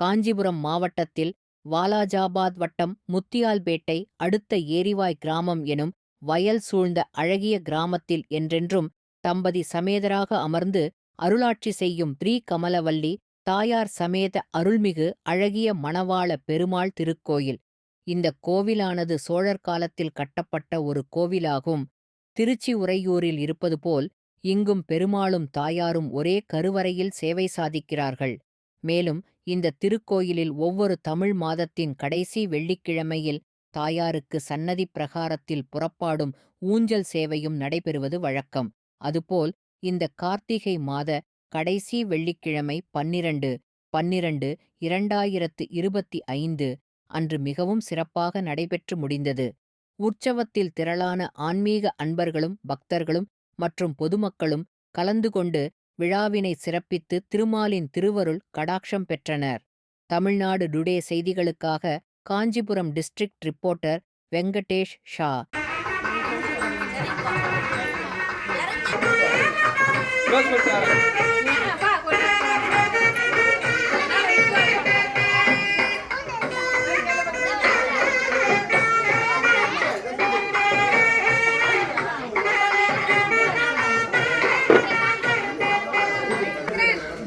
காஞ்சிபுரம் மாவட்டத்தில் வாலாஜாபாத் வட்டம் முத்தியால்பேட்டை அடுத்த ஏரிவாய் கிராமம் எனும் வயல் சூழ்ந்த அழகிய கிராமத்தில் என்றென்றும் தம்பதி சமேதராக அமர்ந்து அருளாட்சி செய்யும் ஸ்ரீ கமலவல்லி தாயார் சமேத அருள்மிகு அழகிய மணவாள பெருமாள் திருக்கோயில். இந்தக் கோவிலானது சோழர் காலத்தில் கட்டப்பட்ட ஒரு கோவிலாகும். திருச்சி உறையூரில் இருப்பது போல் இங்கும் பெருமாளும் தாயாரும் ஒரே கருவறையில் சேவை சாதிக்கிறார்கள். மேலும் இந்த திருக்கோயிலில் ஒவ்வொரு தமிழ் மாதத்தின் கடைசி வெள்ளிக்கிழமையில் தாயாருக்கு சன்னதி பிரகாரத்தில் புறப்பாடும் ஊஞ்சல் சேவையும் நடைபெறுவது வழக்கம். அதுபோல் இந்த கார்த்திகை மாத கடைசி வெள்ளிக்கிழமை பன்னிரண்டு பன்னிரண்டு இரண்டாயிரத்து இருபத்தி ஐந்து அன்று மிகவும் சிறப்பாக நடைபெற்று முடிந்தது. உற்சவத்தில் திரளான ஆன்மீக அன்பர்களும் பக்தர்களும் மற்றும் பொதுமக்களும் கலந்து கொண்டு விழாவினை சிறப்பித்து திருமாலின் திருவருள் கடாட்சம் பெற்றனர். தமிழ்நாடு டுடே செய்திகளுக்காக Kanchipuram district reporter Venkatesh Shah. Gracias.